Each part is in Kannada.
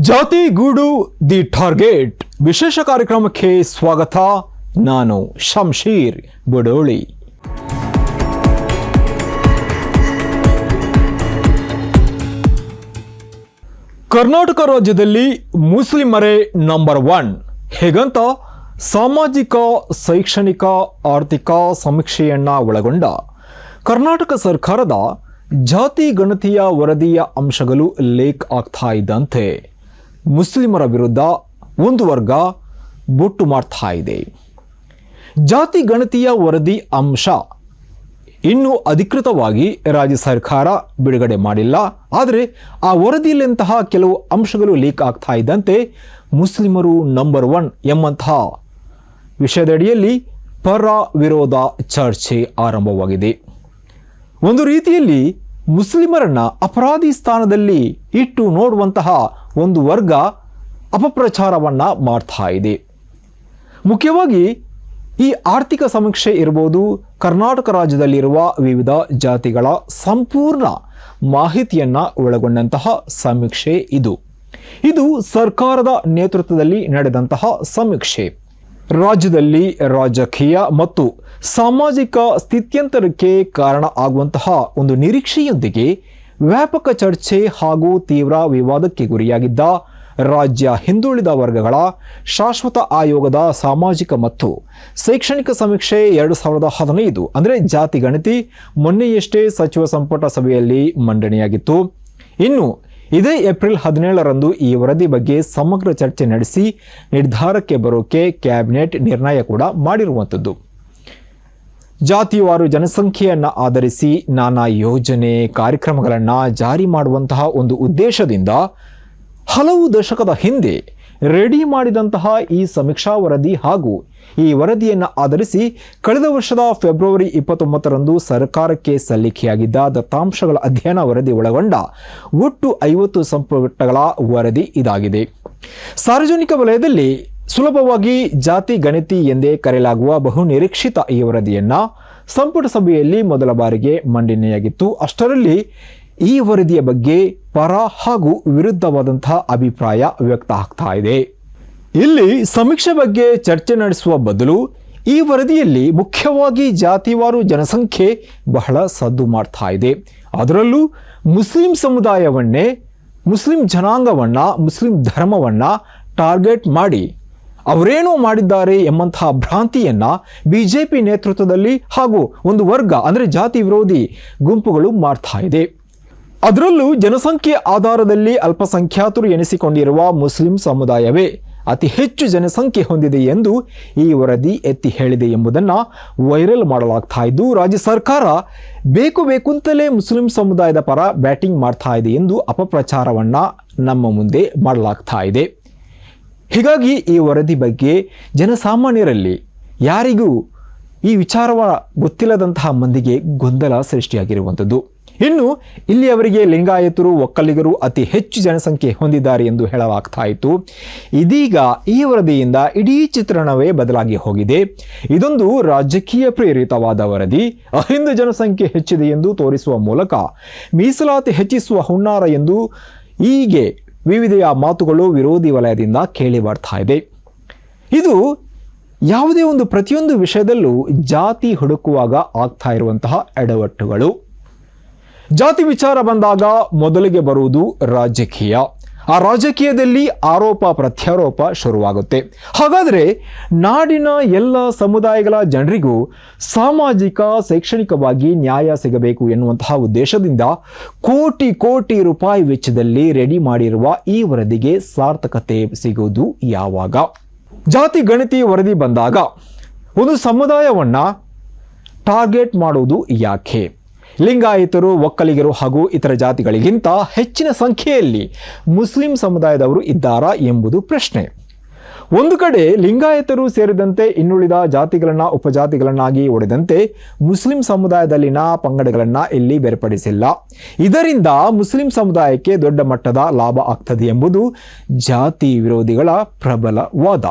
ಜಾತಿ ಗೂಡು ದಿ ಟಾರ್ಗೆಟ್. ವಿಶೇಷ ಕಾರ್ಯಕ್ರಮಕ್ಕೆ ಸ್ವಾಗತ. ನಾನು ಶಂಶೀರ್ ಬುಡೋಳಿ. ಕರ್ನಾಟಕ ರಾಜ್ಯದಲ್ಲಿ ಮುಸ್ಲಿಮರೇ ನಂಬರ್ ಒನ್ ಹೇಗಂತ? ಸಾಮಾಜಿಕ, ಶೈಕ್ಷಣಿಕ, ಆರ್ಥಿಕ ಸಮೀಕ್ಷೆಯನ್ನ ಒಳಗೊಂಡ ಕರ್ನಾಟಕ ಸರ್ಕಾರದ ಜಾತಿ ಗಣತಿಯ ವರದಿಯ ಅಂಶಗಳು ಲೇಕ್ ಆಗ್ತಾ ಇದ್ದಂತೆ. ಮುಸ್ಲಿಮರ ವಿರುದ್ಧ ಒಂದು ವರ್ಗ ಬೊಟ್ಟು ಮಾಡ್ತಾ ಇದೆ. ಜಾತಿ ಗಣತಿಯ ವರದಿ ಅಂಶ ಇನ್ನೂ ಅಧಿಕೃತವಾಗಿ ರಾಜ್ಯ ಸರ್ಕಾರ ಬಿಡುಗಡೆ ಮಾಡಿಲ್ಲ. ಆದರೆ ಆ ವರದಿಯಲ್ಲಿಂತಹ ಕೆಲವು ಅಂಶಗಳು ಲೀಕ್ ಆಗ್ತಾ ಇದ್ದಂತೆ ಮುಸ್ಲಿಮರು ನಂಬರ್ ಒನ್ ಎಂಬಂತಹ ವಿಷಯದಡಿಯಲ್ಲಿ ಪರ ವಿರೋಧ ಚರ್ಚೆ ಆರಂಭವಾಗಿದೆ. ಒಂದು ರೀತಿಯಲ್ಲಿ ಮುಸ್ಲಿಮರನ್ನ ಅಪರಾಧಿ ಸ್ಥಾನದಲ್ಲಿ ಇಟ್ಟು ನೋಡುವಂತಹ ಒಂದು ವರ್ಗ ಅಪಪ್ರಚಾರವನ್ನ ಮಾಡ್ತಾ ಇದೆ. ಮುಖ್ಯವಾಗಿ ಈ ಆರ್ಥಿಕ ಸಮೀಕ್ಷೆ ಇರ್ಬೋದು ಕರ್ನಾಟಕ ರಾಜ್ಯದಲ್ಲಿರುವ ವಿವಿಧ ಜಾತಿಗಳ ಸಂಪೂರ್ಣ ಮಾಹಿತಿಯನ್ನ ಒಳಗೊಂಡಂತಹ ಸಮೀಕ್ಷೆ ಇದು. ಇದು ಸರ್ಕಾರದ ನೇತೃತ್ವದಲ್ಲಿ ನಡೆದಂತಹ ಸಮೀಕ್ಷೆ. ರಾಜ್ಯದಲ್ಲಿ ರಾಜಕೀಯ ಮತ್ತು ಸಾಮಾಜಿಕ ಸ್ಥಿತ್ಯಂತರಕ್ಕೆ ಕಾರಣ ಆಗುವಂತಹ ಒಂದು ನಿರೀಕ್ಷೆಯೊಂದಿಗೆ ವ್ಯಾಪಕ ಚರ್ಚೆ ಹಾಗೂ ತೀವ್ರ ವಿವಾದಕ್ಕೆ ಗುರಿಯಾಗಿದ್ದ ರಾಜ್ಯ ಹಿಂದುಳಿದ ವರ್ಗಗಳ ಶಾಶ್ವತ ಆಯೋಗದ ಸಾಮಾಜಿಕ ಮತ್ತು ಶೈಕ್ಷಣಿಕ ಸಮೀಕ್ಷೆ ಎರಡು ಸಾವಿರದ ಹದಿನೈದು, ಅಂದರೆ ಜಾತಿ ಗಣತಿ ಮೊನ್ನೆಯಷ್ಟೇ ಸಚಿವ ಸಂಪುಟ ಸಭೆಯಲ್ಲಿ ಮಂಡನೆಯಾಗಿತ್ತು. ಇನ್ನು ಇದೇ ಏಪ್ರಿಲ್ ಹದಿನೇಳರಂದು ಈ ವರದಿ ಬಗ್ಗೆ ಸಮಗ್ರ ಚರ್ಚೆ ನಡೆಸಿ ನಿರ್ಧಾರಕ್ಕೆ ಬರೋಕೆ ಕ್ಯಾಬಿನೆಟ್ ನಿರ್ಣಯ ಕೂಡ ಮಾಡಿರುವಂಥದ್ದು. ಜಾತಿವಾರು ಜನಸಂಖ್ಯೆಯನ್ನು ಆಧರಿಸಿ ನಾನಾ ಯೋಜನೆ ಕಾರ್ಯಕ್ರಮಗಳನ್ನು ಜಾರಿ ಮಾಡುವಂತಹ ಒಂದು ಉದ್ದೇಶದಿಂದ ಹಲವು ದಶಕದ ಹಿಂದೆ ರೆಡಿ ಮಾಡಿದಂತಹ ಈ ಸಮೀಕ್ಷಾ ವರದಿ ಹಾಗೂ ಈ ವರದಿಯನ್ನು ಆಧರಿಸಿ ಕಳೆದ ವರ್ಷದ ಫೆಬ್ರವರಿ ಇಪ್ಪತ್ತೊಂಬತ್ತರಂದು ಸರ್ಕಾರಕ್ಕೆ ಸಲ್ಲಿಕೆಯಾಗಿದ್ದ ದತ್ತಾಂಶಗಳ ಅಧ್ಯಯನ ವರದಿ ಒಳಗೊಂಡ ಒಟ್ಟು ಐವತ್ತು ಸಂಪುಟಗಳ ವರದಿ ಇದಾಗಿದೆ. ಸಾರ್ವಜನಿಕ ವಲಯದಲ್ಲಿ ಸುಲಭವಾಗಿ ಜಾತಿ ಗಣಿತಿ ಎಂದೇ ಕರೆಯಲಾಗುವ ಬಹು ನಿರೀಕ್ಷಿತ ಈ ವರದಿಯನ್ನು ಸಂಪುಟ ಸಭೆಯಲ್ಲಿ ಮೊದಲ ಬಾರಿಗೆ ಮಂಡನೆಯಾಗಿತ್ತು. ಅಷ್ಟರಲ್ಲಿ ಈ ವರದಿಯ ಬಗ್ಗೆ ಪರ ಹಾಗೂ ವಿರುದ್ಧವಾದಂತಹ ಅಭಿಪ್ರಾಯ ವ್ಯಕ್ತ ಆಗ್ತಾ ಇದೆ. ಇಲ್ಲಿ ಸಮೀಕ್ಷೆ ಬಗ್ಗೆ ಚರ್ಚೆ ನಡೆಸುವ ಬದಲು ಈ ವರದಿಯಲ್ಲಿ ಮುಖ್ಯವಾಗಿ ಜಾತಿವಾರು ಜನಸಂಖ್ಯೆ ಬಹಳ ಸದ್ದು ಮಾಡ್ತಾ ಇದೆ. ಅದರಲ್ಲೂ ಮುಸ್ಲಿಂ ಸಮುದಾಯವನ್ನೇ ಮುಸ್ಲಿಂ ಜನಾಂಗವನ್ನ, ಮುಸ್ಲಿಂ ಧರ್ಮವನ್ನ ಟಾರ್ಗೆಟ್ ಮಾಡಿ ಅವರೇನೋ ಮಾಡಿದ್ದಾರೆ ಎಂಬಂತಹ ಭ್ರಾಂತಿಯನ್ನ ಬಿಜೆಪಿ ನೇತೃತ್ವದಲ್ಲಿ ಹಾಗೂ ಒಂದು ವರ್ಗ, ಅಂದರೆ ಜಾತಿ ವಿರೋಧಿ ಗುಂಪುಗಳು ಮಾಡ್ತಾ ಇದೆ. ಅದರಲ್ಲೂ ಜನಸಂಖ್ಯೆ ಆಧಾರದಲ್ಲಿ ಅಲ್ಪಸಂಖ್ಯಾತರು ಎನಿಸಿಕೊಂಡಿರುವ ಮುಸ್ಲಿಂ ಸಮುದಾಯವೇ ಅತಿ ಹೆಚ್ಚು ಜನಸಂಖ್ಯೆ ಹೊಂದಿದೆ ಎಂದು ಈ ವರದಿ ಎತ್ತಿ ಹೇಳಿದೆ ಎಂಬುದನ್ನು ವೈರಲ್ ಮಾಡಲಾಗ್ತಾ ಇದ್ದು, ರಾಜ್ಯ ಸರ್ಕಾರ ಬೇಕು ಬೇಕುಂತಲೇ ಮುಸ್ಲಿಂ ಸಮುದಾಯದ ಪರ ಬ್ಯಾಟಿಂಗ್ ಮಾಡ್ತಾ ಇದೆ ಎಂದು ಅಪಪ್ರಚಾರವನ್ನು ನಮ್ಮ ಮುಂದೆ ಮಾಡಲಾಗ್ತಾ ಇದೆ. ಹೀಗಾಗಿ ಈ ವರದಿ ಬಗ್ಗೆ ಜನಸಾಮಾನ್ಯರಲ್ಲಿ ಯಾರಿಗೂ ಈ ವಿಚಾರವ ಗೊತ್ತಿಲ್ಲದಂತಹ ಮಂದಿಗೆ ಗೊಂದಲ ಸೃಷ್ಟಿಯಾಗಿರುವಂಥದ್ದು. ಇನ್ನು ಇಲ್ಲಿ ಅವರಿಗೆ ಲಿಂಗಾಯತರು, ಒಕ್ಕಲಿಗರು ಅತಿ ಹೆಚ್ಚು ಜನಸಂಖ್ಯೆ ಹೊಂದಿದ್ದಾರೆ ಎಂದು ಹೇಳಲಾಗ್ತಾ ಇತ್ತು. ಇದೀಗ ಈ ವರದಿಯಿಂದ ಇಡೀ ಚಿತ್ರಣವೇ ಬದಲಾಗಿ ಹೋಗಿದೆ. ಇದೊಂದು ರಾಜಕೀಯ ಪ್ರೇರಿತವಾದ ವರದಿ. ಅಹಿಂದ ಜನಸಂಖ್ಯೆ ಹೆಚ್ಚಿದೆ ಎಂದು ತೋರಿಸುವ ಮೂಲಕ ಮೀಸಲಾತಿ ಹೆಚ್ಚಿಸುವ ಹುನ್ನಾರ ಎಂದು ಹೀಗೆ ವಿವಿಧ ಮಾತುಗಳು ವಿರೋಧಿ ವಲಯದಿಂದ ಕೇಳಿ ಬರ್ತಾ ಇದೆ. ಇದು ಯಾವುದೇ ಒಂದು ಪ್ರತಿಯೊಂದು ವಿಷಯದಲ್ಲೂ ಜಾತಿ ಹುಡುಕುವಾಗ ಆಗ್ತಾ ಇರುವಂತಹ ಎಡವಟ್ಟುಗಳು. ಜಾತಿ ವಿಚಾರ ಬಂದಾಗ ಮೊದಲಿಗೆ ಬರುವುದು ರಾಜಕೀಯ. ಆ ರಾಜಕೀಯದಲ್ಲಿ ಆರೋಪ, ಪ್ರತ್ಯಾರೋಪ ಶುರುವಾಗುತ್ತೆ. ಹಾಗಾದರೆ ನಾಡಿನ ಎಲ್ಲ ಸಮುದಾಯಗಳ ಜನರಿಗೂ ಸಾಮಾಜಿಕ, ಶೈಕ್ಷಣಿಕವಾಗಿ ನ್ಯಾಯ ಸಿಗಬೇಕು ಎನ್ನುವಂತಹ ಉದ್ದೇಶದಿಂದ ಕೋಟಿ ಕೋಟಿ ರೂಪಾಯಿ ವೆಚ್ಚದಲ್ಲಿ ರೆಡಿ ಮಾಡಿರುವ ಈ ವರದಿಗೆ ಸಾರ್ಥಕತೆ ಸಿಗುವುದು ಯಾವಾಗ? ಜಾತಿ, ಗಣತಿ ವರದಿ ಬಂದಾಗ ಒಂದು ಸಮುದಾಯವನ್ನು ಟಾರ್ಗೆಟ್ ಮಾಡುವುದು ಯಾಕೆ? ಲಿಂಗಾಯತರು, ಒಕ್ಕಲಿಗರು ಹಾಗೂ ಇತರ ಜಾತಿಗಳಿಗಿಂತ ಹೆಚ್ಚಿನ ಸಂಖ್ಯೆಯಲ್ಲಿ ಮುಸ್ಲಿಂ ಸಮುದಾಯದವರು ಇದ್ದಾರಾ ಎಂಬುದು ಪ್ರಶ್ನೆ. ಒಂದು ಕಡೆ ಲಿಂಗಾಯತರು ಸೇರಿದಂತೆ ಇನ್ನುಳಿದ ಜಾತಿಗಳನ್ನು, ಉಪಜಾತಿಗಳನ್ನಾಗಿ ಒಡೆದಂತೆ ಮುಸ್ಲಿಂ ಸಮುದಾಯದಲ್ಲಿನ ಪಂಗಡಗಳನ್ನು ಇಲ್ಲಿ ಬೇರ್ಪಡಿಸಿಲ್ಲ. ಇದರಿಂದ ಮುಸ್ಲಿಂ ಸಮುದಾಯಕ್ಕೆ ದೊಡ್ಡ ಮಟ್ಟದ ಲಾಭ ಆಗ್ತದೆ ಎಂಬುದು ಜಾತಿ ವಿರೋಧಿಗಳ ಪ್ರಬಲ ವಾದ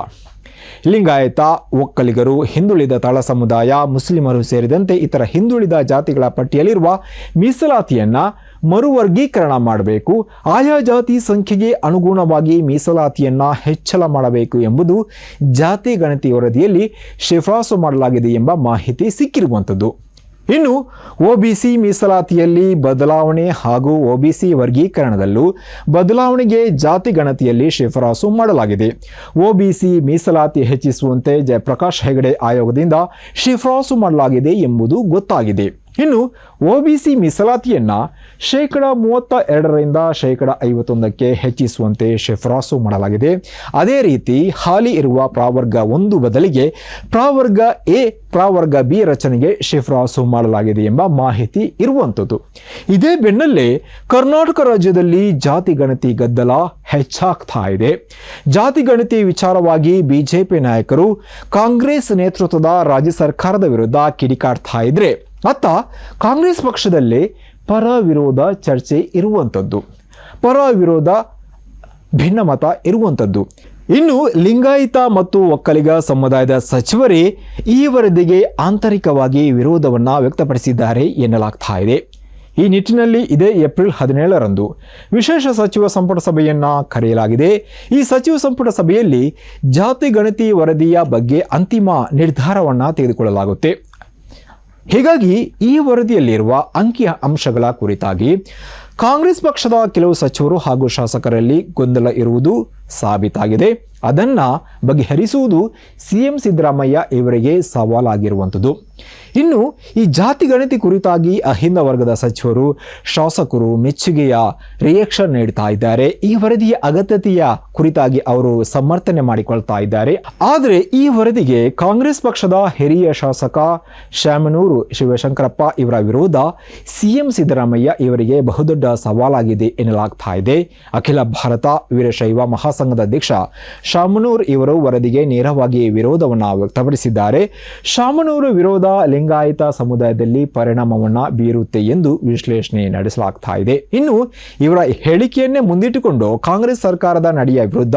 ಲಿಂಗಾಯತ, ಒಕ್ಕಲಿಗರು, ಹಿಂದುಳಿದ ತಳ ಸಮುದಾಯ, ಮುಸ್ಲಿಮರು ಸೇರಿದಂತೆ ಇತರ ಹಿಂದುಳಿದ ಜಾತಿಗಳ ಪಟ್ಟಿಯಲ್ಲಿರುವ ಮೀಸಲಾತಿಯನ್ನು ಮರುವರ್ಗೀಕರಣ ಮಾಡಬೇಕು. ಆಯಾ ಜಾತಿ ಸಂಖ್ಯೆಗೆ ಅನುಗುಣವಾಗಿ ಮೀಸಲಾತಿಯನ್ನು ಹೆಚ್ಚಳ ಮಾಡಬೇಕು ಎಂಬುದು ಜಾತಿ ಗಣತಿ ವರದಿಯಲ್ಲಿ ಶಿಫಾರಸು ಮಾಡಲಾಗಿದೆ ಎಂಬ ಮಾಹಿತಿ ಸಿಕ್ಕಿರುವಂಥದ್ದು. ಇನ್ನು ಒಬಿಸಿ ಮೀಸಲಾತಿಯಲ್ಲಿ ಬದಲಾವಣೆ ಹಾಗೂ ಒಬಿಸಿ ವರ್ಗೀಕರಣದಲ್ಲೂ ಬದಲಾವಣೆಗೆ ಜಾತಿ ಗಣತಿಯಲ್ಲಿ ಶಿಫಾರಸು ಮಾಡಲಾಗಿದೆ. ಒಬಿಸಿ ಮೀಸಲಾತಿ ಹೆಚ್ಚಿಸುವಂತೆ ಜಯಪ್ರಕಾಶ್ ಹೆಗಡೆ ಆಯೋಗದಿಂದ ಶಿಫಾರಸು ಮಾಡಲಾಗಿದೆ ಎಂಬುದು ಗೊತ್ತಾಗಿದೆ. ಇನ್ನು ಒ ಬಿ ಸಿ ಮೀಸಲಾತಿಯನ್ನ ಶೇಕಡ ಮೂವತ್ತ ಎರಡರಿಂದ ಶೇಕಡ ಐವತ್ತೊಂದಕ್ಕೆ ಹೆಚ್ಚಿಸುವಂತೆ ಶಿಫಾರಸು ಮಾಡಲಾಗಿದೆ. ಅದೇ ರೀತಿ ಹಾಲಿ ಇರುವ ಪ್ರಾವರ್ಗ ಒಂದು ಬದಲಿಗೆ ಪ್ರಾವರ್ಗ ಎ, ಪ್ರಾವರ್ಗ ಬಿ ರಚನೆಗೆ ಶಿಫಾರಸು ಮಾಡಲಾಗಿದೆ ಎಂಬ ಮಾಹಿತಿ ಇರುವಂಥದ್ದು. ಇದೇ ಬೆನ್ನಲ್ಲೇ ಕರ್ನಾಟಕ ರಾಜ್ಯದಲ್ಲಿ ಜಾತಿ ಗಣತಿ ಗದ್ದಲ ಹೆಚ್ಚಾಗ್ತಾ ಇದೆ. ಜಾತಿ ಗಣತಿ ವಿಚಾರವಾಗಿ ಬಿಜೆಪಿ ನಾಯಕರು ಕಾಂಗ್ರೆಸ್ ನೇತೃತ್ವದ ರಾಜ್ಯ ಸರ್ಕಾರದ ವಿರುದ್ಧ ಕಿಡಿಕಾಡ್ತಾ ಇದ್ರೆ ಅತ್ತ ಕಾಂಗ್ರೆಸ್ ಪಕ್ಷದಲ್ಲಿ ಪರ ವಿರೋಧ ಚರ್ಚೆ ಇರುವಂಥದ್ದು ಪರ ವಿರೋಧ ಭಿನ್ನಮತ ಇರುವಂಥದ್ದು ಇನ್ನು ಲಿಂಗಾಯಿತ ಮತ್ತು ಒಕ್ಕಲಿಗ ಸಮುದಾಯದ ಸಚಿವರೇ ಈ ವರದಿಗೆ ಆಂತರಿಕವಾಗಿ ವಿರೋಧವನ್ನು ವ್ಯಕ್ತಪಡಿಸಿದ್ದಾರೆ ಎನ್ನಲಾಗ್ತಾ ಇದೆ. ಈ ನಿಟ್ಟಿನಲ್ಲಿ ಇದೇ ಏಪ್ರಿಲ್ ಹದಿನೇಳರಂದು ವಿಶೇಷ ಸಚಿವ ಸಂಪುಟ ಸಭೆಯನ್ನ ಕರೆಯಲಾಗಿದೆ. ಈ ಸಚಿವ ಸಂಪುಟ ಸಭೆಯಲ್ಲಿ ಜಾತಿ ಗಣತಿ ವರದಿಯ ಬಗ್ಗೆ ಅಂತಿಮ ನಿರ್ಧಾರವನ್ನು ತೆಗೆದುಕೊಳ್ಳಲಾಗುತ್ತೆ. ಹೀಗಾಗಿ ಈ ವರದಿಯಲ್ಲಿರುವ ಅಂಕಿ ಅಂಶಗಳ ಕುರಿತಾಗಿ ಕಾಂಗ್ರೆಸ್ ಪಕ್ಷದ ಕೆಲವು ಸಚಿವರು ಹಾಗೂ ಶಾಸಕರಲ್ಲಿ ಗೊಂದಲ ಇರುವುದು ಸಾಬೀತಾಗಿದೆ. ಅದನ್ನ ಬಗೆಹರಿಸುವುದು ಸಿಎಂ ಸಿದ್ದರಾಮಯ್ಯ ಇವರಿಗೆ ಸವಾಲಾಗಿರುವಂಥದ್ದು. ಇನ್ನು ಈ ಜಾತಿ ಗಣತಿ ಕುರಿತಾಗಿ ಅಹಿಂದ ವರ್ಗದ ಸಚಿವರು, ಶಾಸಕರು ಮೆಚ್ಚುಗೆಯ ರಿಯಾಕ್ಷನ್ ನೀಡ್ತಾ ಇದ್ದಾರೆ. ಈ ವರದಿಯ ಅಗತ್ಯತೆಯ ಕುರಿತಾಗಿ ಅವರು ಸಮರ್ಥನೆ ಮಾಡಿಕೊಳ್ತಾ ಇದ್ದಾರೆ. ಆದರೆ ಈ ವರದಿಗೆ ಕಾಂಗ್ರೆಸ್ ಪಕ್ಷದ ಹಿರಿಯ ಶಾಸಕ ಶಾಮನೂರು ಶಿವಶಂಕರಪ್ಪ ಇವರ ವಿರೋಧ ಸಿಎಂ ಸಿದ್ದರಾಮಯ್ಯ ಇವರಿಗೆ ಬಹುದೊಡ್ಡ ಸವಾಲಾಗಿದೆ ಎನ್ನಲಾಗ್ತಾ ಇದೆ. ಅಖಿಲ ಭಾರತ ವೀರಶೈವ ಮಹಾಸಂಘದ ಅಧ್ಯಕ್ಷ ಶಾಮನೂರ್ ಇವರು ವರದಿಗೆ ನೇರವಾಗಿ ವಿರೋಧವನ್ನು ವ್ಯಕ್ತಪಡಿಸಿದ್ದಾರೆ. ಶಾಮನೂರು ವಿರೋಧ ಲಿಂಗಾಯತ ಸಮುದಾಯದಲ್ಲಿ ಪರಿಣಾಮವನ್ನು ಬೀರುತ್ತೆ ಎಂದು ವಿಶ್ಲೇಷಣೆ ನಡೆಸಲಾಗ್ತಾ ಇದೆ. ಇನ್ನು ಇವರ ಹೇಳಿಕೆಯನ್ನೇ ಮುಂದಿಟ್ಟುಕೊಂಡು ಕಾಂಗ್ರೆಸ್ ಸರ್ಕಾರದ ನಡೆಯ ವಿರುದ್ಧ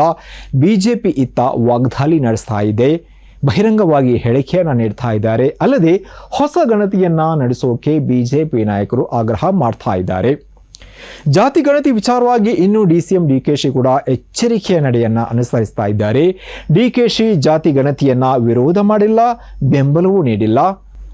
ಬಿಜೆಪಿ ಇತ್ತ ವಾಗ್ದಾಳಿ ನಡೆಸ್ತಾ ಇದೆ. ಬಹಿರಂಗವಾಗಿ ಹೇಳಿಕೆಯನ್ನು ನೀಡ್ತಾ ಇದ್ದಾರೆ. ಅಲ್ಲದೆ ಹೊಸ ಗಣತಿಯನ್ನ ನಡೆಸೋಕೆ ಬಿಜೆಪಿ ನಾಯಕರು ಆಗ್ರಹ ಮಾಡ್ತಾ ಇದ್ದಾರೆ. ಜಾತಿ ಗಣತಿ ವಿಚಾರವಾಗಿ ಇನ್ನು ಕೆ ಶಿ ಕೂಡ ಎಚ್ಚರಿಕೆಯ ನಡೆಯನ್ನು ಅನುಸರಿಸ್ತಾ ಇದ್ದಾರೆ. ಡಿಕೆಶಿ ಜಾತಿ ಗಣತಿಯನ್ನ ವಿರೋಧ ಮಾಡಿಲ್ಲ, ಬೆಂಬಲವೂ ನೀಡಿಲ್ಲ.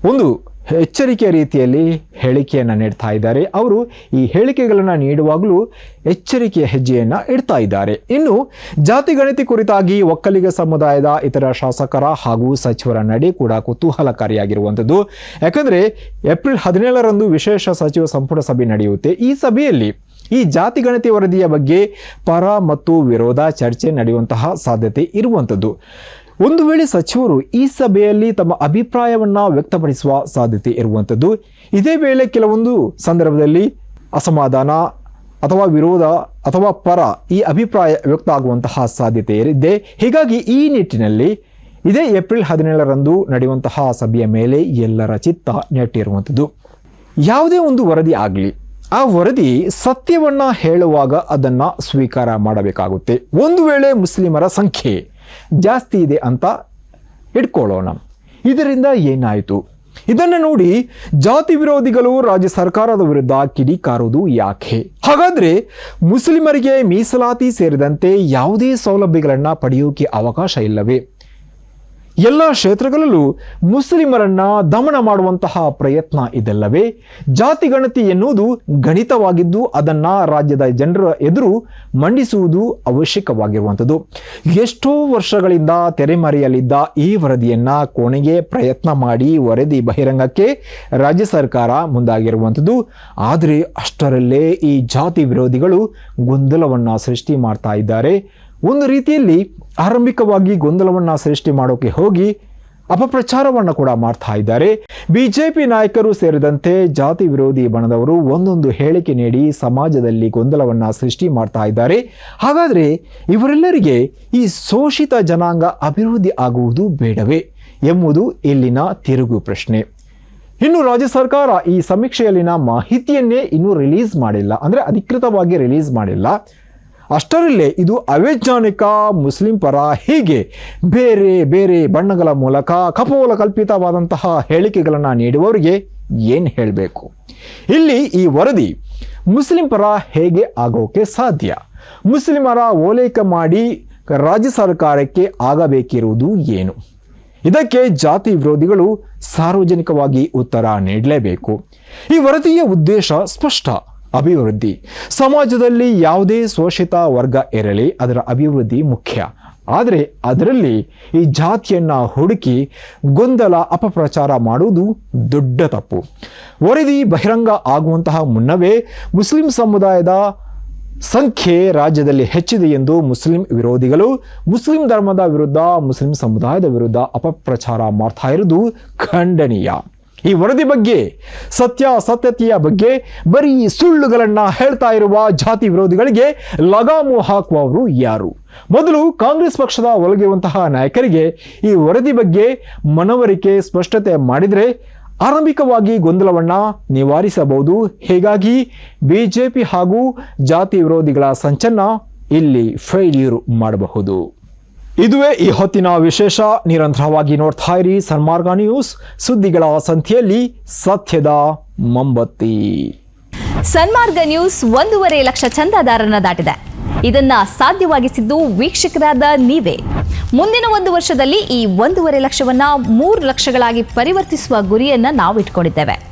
ಒಂದು ಎಚ್ಚರಿಕೆಯ ರೀತಿಯಲ್ಲಿ ಹೇಳಿಕೆಯನ್ನು ನೀಡ್ತಾ ಇದ್ದಾರೆ. ಅವರು ಈ ಹೇಳಿಕೆಗಳನ್ನು ನೀಡುವಾಗಲೂ ಎಚ್ಚರಿಕೆಯ ಹೆಜ್ಜೆಯನ್ನು ಇಡ್ತಾ ಇದ್ದಾರೆ. ಇನ್ನು ಜಾತಿ ಗಣತಿ ಕುರಿತಾಗಿ ಒಕ್ಕಲಿಗ ಸಮುದಾಯದ ಇತರ ಶಾಸಕರ ಹಾಗೂ ಸಚಿವರ ನಡೆ ಕೂಡ ಕುತೂಹಲಕಾರಿಯಾಗಿರುವಂಥದ್ದು. ಯಾಕಂದರೆ ಏಪ್ರಿಲ್ ಹದಿನೇಳರಂದು ವಿಶೇಷ ಸಚಿವ ಸಂಪುಟ ಸಭೆ ನಡೆಯುತ್ತೆ. ಈ ಸಭೆಯಲ್ಲಿ ಈ ಜಾತಿ ಗಣತಿ ವರದಿಯ ಬಗ್ಗೆ ಪರ ಮತ್ತು ವಿರೋಧ ಚರ್ಚೆ ನಡೆಯುವಂತಹ ಸಾಧ್ಯತೆ ಇರುವಂಥದ್ದು. ಒಂದು ವೇಳೆ ಸಚಿವರು ಈ ಸಭೆಯಲ್ಲಿ ತಮ್ಮ ಅಭಿಪ್ರಾಯವನ್ನು ವ್ಯಕ್ತಪಡಿಸುವ ಸಾಧ್ಯತೆ ಇರುವಂಥದ್ದು ಇದೇ ವೇಳೆ ಕೆಲವೊಂದು ಸಂದರ್ಭದಲ್ಲಿ ಅಸಮಾಧಾನ ಅಥವಾ ವಿರೋಧ ಅಥವಾ ಪರ ಈ ಅಭಿಪ್ರಾಯ ವ್ಯಕ್ತ ಆಗುವಂತಹ ಸಾಧ್ಯತೆ ಇದೆ ಹೀಗಾಗಿ ಈ ನಿಟ್ಟಿನಲ್ಲಿ ಇದೇ ಏಪ್ರಿಲ್ ಹದಿನೇಳರಂದು ನಡೆಯುವಂತಹ ಸಭೆಯ ಮೇಲೆ ಎಲ್ಲರ ಚಿತ್ತ ನೆಟ್ಟಿರುವಂಥದ್ದು ಯಾವುದೇ ಒಂದು ವರದಿ ಆಗಲಿ, ಆ ವರದಿ ಸತ್ಯವನ್ನ ಹೇಳುವಾಗ ಅದನ್ನ ಸ್ವೀಕಾರ ಮಾಡಬೇಕಾಗುತ್ತೆ. ಒಂದು ವೇಳೆ ಮುಸ್ಲಿಮರ ಸಂಖ್ಯೆ ಜಾಸ್ತಿ ಇದೆ ಅಂತ ಇಟ್ಕೊಳ್ಳೋಣ ಇದರಿಂದ ಏನಾಯಿತು? ಇದನ್ನು ನೋಡಿ ಜಾತಿ ವಿರೋಧಿಗಳು ರಾಜ್ಯ ಸರ್ಕಾರದ ವಿರುದ್ಧ ಕಿಡಿಕಾರುವುದು ಯಾಕೆ? ಹಾಗಾದ್ರೆ ಮುಸ್ಲಿಮರಿಗೆ ಮೀಸಲಾತಿ ಸೇರಿದಂತೆ ಯಾವುದೇ ಸೌಲಭ್ಯಗಳನ್ನ ಪಡೆಯೋಕೆ ಅವಕಾಶ ಇಲ್ಲವೇ? ಎಲ್ಲ ಕ್ಷೇತ್ರಗಳಲ್ಲೂ ಮುಸ್ಲಿಮರನ್ನ ದಮನ ಮಾಡುವಂತಹ ಪ್ರಯತ್ನ ಇದಲ್ಲವೇ? ಜಾತಿ ಗಣತಿ ಎನ್ನುವುದು ಗಣಿತವಾಗಿದ್ದು ಅದನ್ನ ರಾಜ್ಯದ ಜನರ ಎದುರು ಮಂಡಿಸುವುದು ಅವಶ್ಯಕವಾಗಿರುವಂಥದ್ದು. ಎಷ್ಟೋ ವರ್ಷಗಳಿಂದ ತೆರೆಮರೆಯಲ್ಲಿದ್ದ ಈ ವರದಿಯನ್ನ ಕೋಣೆಗೆ ಪ್ರಯತ್ನ ಮಾಡಿ ವರದಿ ಬಹಿರಂಗಕ್ಕೆ ರಾಜ್ಯ ಸರ್ಕಾರ ಮುಂದಾಗಿರುವಂಥದ್ದು. ಆದರೆ ಅಷ್ಟರಲ್ಲೇ ಈ ಜಾತಿ ವಿರೋಧಿಗಳು ಗೊಂದಲವನ್ನ ಸೃಷ್ಟಿ ಮಾಡ್ತಾ ಇದ್ದಾರೆ. ಒಂದು ರೀತಿಯಲ್ಲಿ ಆರಂಭಿಕವಾಗಿ ಗೊಂದಲವನ್ನು ಸೃಷ್ಟಿ ಮಾಡೋಕೆ ಹೋಗಿ ಅಪಪ್ರಚಾರವನ್ನು ಕೂಡ ಮಾಡ್ತಾ ಇದ್ದಾರೆ. ಬಿಜೆಪಿ ನಾಯಕರು ಸೇರಿದಂತೆ ಜಾತಿ ವಿರೋಧಿ ಬಣದವರು ಒಂದೊಂದು ಹೇಳಿಕೆ ನೀಡಿ ಸಮಾಜದಲ್ಲಿ ಗೊಂದಲವನ್ನು ಸೃಷ್ಟಿ ಮಾಡ್ತಾ ಇದ್ದಾರೆ. ಹಾಗಾದರೆ ಇವರೆಲ್ಲರಿಗೆ ಈ ಶೋಷಿತ ಜನಾಂಗ ಅಭಿವೃದ್ಧಿ ಆಗುವುದು ಬೇಡವೇ ಎಂಬುದು ಇಲ್ಲಿನ ತಿರುಗು ಪ್ರಶ್ನೆ. ಇನ್ನು ರಾಜ್ಯ ಸರ್ಕಾರ ಈ ಸಮೀಕ್ಷೆಯಲ್ಲಿನ ಮಾಹಿತಿಯನ್ನೇ ಇನ್ನೂ ರಿಲೀಸ್ ಮಾಡಿಲ್ಲ. ಅಂದರೆ ಅಧಿಕೃತವಾಗಿ ರಿಲೀಸ್ ಮಾಡಿಲ್ಲ. ಅಷ್ಟರಲ್ಲೇ ಇದು ಅವೈಜ್ಞಾನಿಕ ಮುಸ್ಲಿಂ ಪರ ಹೀಗೆ ಬೇರೆ ಬೇರೆ ಬಣ್ಣಗಳ ಮೂಲಕ ಕಪೋಲ ಕಲ್ಪಿತವಾದಂತಹ ಹೇಳಿಕೆಗಳನ್ನು ನೀಡುವವರಿಗೆ ಏನು ಹೇಳಬೇಕು? ಇಲ್ಲಿ ಈ ವರದಿ ಮುಸ್ಲಿಂ ಪರ ಹೇಗೆ ಆಗೋಕೆ ಸಾಧ್ಯ? ಮುಸ್ಲಿಮರ ಓಲೈಕೆ ಮಾಡಿ ರಾಜ್ಯ ಸರ್ಕಾರಕ್ಕೆ ಆಗಬೇಕಿರುವುದು ಏನು? ಇದಕ್ಕೆ ಜಾತಿ ವಿರೋಧಿಗಳು ಸಾರ್ವಜನಿಕವಾಗಿ ಉತ್ತರ ನೀಡಲೇಬೇಕು. ಈ ವರದಿಯ ಉದ್ದೇಶ ಸ್ಪಷ್ಟ. ಅಭಿವೃದ್ಧಿ. ಸಮಾಜದಲ್ಲಿ ಯಾವುದೇ ಶೋಷಿತ ವರ್ಗ ಇರಲಿ, ಅದರ ಅಭಿವೃದ್ಧಿ ಮುಖ್ಯ. ಆದರೆ ಅದರಲ್ಲಿ ಈ ಜಾತಿಯನ್ನ ಹುಡುಕಿ ಗೊಂದಲ, ಅಪಪ್ರಚಾರ ಮಾಡುವುದು ದೊಡ್ಡ ತಪ್ಪು. ವರದಿ ಬಹಿರಂಗ ಆಗುವಂತಹ ಮುನ್ನವೇ ಮುಸ್ಲಿಂ ಸಮುದಾಯದ ಸಂಖ್ಯೆ ರಾಜ್ಯದಲ್ಲಿ ಹೆಚ್ಚಿದೆ ಎಂದು ಮುಸ್ಲಿಂ ವಿರೋಧಿಗಳು, ಮುಸ್ಲಿಂ ಧರ್ಮದ ವಿರುದ್ಧ, ಮುಸ್ಲಿಂ ಸಮುದಾಯದ ವಿರುದ್ಧ ಅಪಪ್ರಚಾರ ಮಾಡ್ತಾ ಇರುವುದು ಖಂಡನೀಯ. ಈ ವರದಿ ಬಗ್ಗೆ ಸತ್ಯಾಸತ್ಯತೆಯ ಬಗ್ಗೆ ಬರೀ ಸುಳ್ಳುಗಳನ್ನು ಹೇಳ್ತಾ ಇರುವ ಜಾತಿ ವಿರೋಧಿಗಳಿಗೆ ಲಗಾಮು ಹಾಕುವವರು ಯಾರು? ಮೊದಲು ಕಾಂಗ್ರೆಸ್ ಪಕ್ಷದ ಒಳಗಿರುವಂತಹ ನಾಯಕರಿಗೆ ಈ ವರದಿ ಬಗ್ಗೆ ಮನವರಿಕೆ, ಸ್ಪಷ್ಟತೆ ಮಾಡಿದರೆ ಆರಂಭಿಕವಾಗಿ ಗೊಂದಲವನ್ನ ನಿವಾರಿಸಬಹುದು. ಹೀಗಾಗಿ ಬಿಜೆಪಿ ಹಾಗೂ ಜಾತಿ ವಿರೋಧಿಗಳ ಸಂಚನ್ನ ಇಲ್ಲಿ ಫೇಲ್ಯೂರ್ ಮಾಡಬಹುದು. ಇದುವೇ ಈ ಹೊತ್ತಿನ ವಿಶೇಷ. ನಿರಂತರವಾಗಿ ನೋಡ್ತಾ ಇರಿ ಸನ್ಮಾರ್ಗ ನ್ಯೂಸ್. ಸುದ್ದಿಗಳ ಸಂಖ್ಯೆಯಲ್ಲಿ ಸತ್ಯದ ಮಂಬತ್ತಿ. ಸನ್ಮಾರ್ಗ ನ್ಯೂಸ್ ಒಂದೂವರೆ ಲಕ್ಷ ಚಂದಾದಾರನ ದಾಟಿದೆ. ಇದನ್ನ ಸಾಧ್ಯವಾಗಿಸಿದ್ದು ವೀಕ್ಷಕರಾದ ನೀವೇ. ಮುಂದಿನ ಒಂದು ವರ್ಷದಲ್ಲಿ ಈ ಒಂದೂವರೆ ಲಕ್ಷವನ್ನ ಮೂರು ಲಕ್ಷಗಳಾಗಿ ಪರಿವರ್ತಿಸುವ ಗುರಿಯನ್ನ ನಾವು ಇಟ್ಕೊಂಡಿದ್ದೇವೆ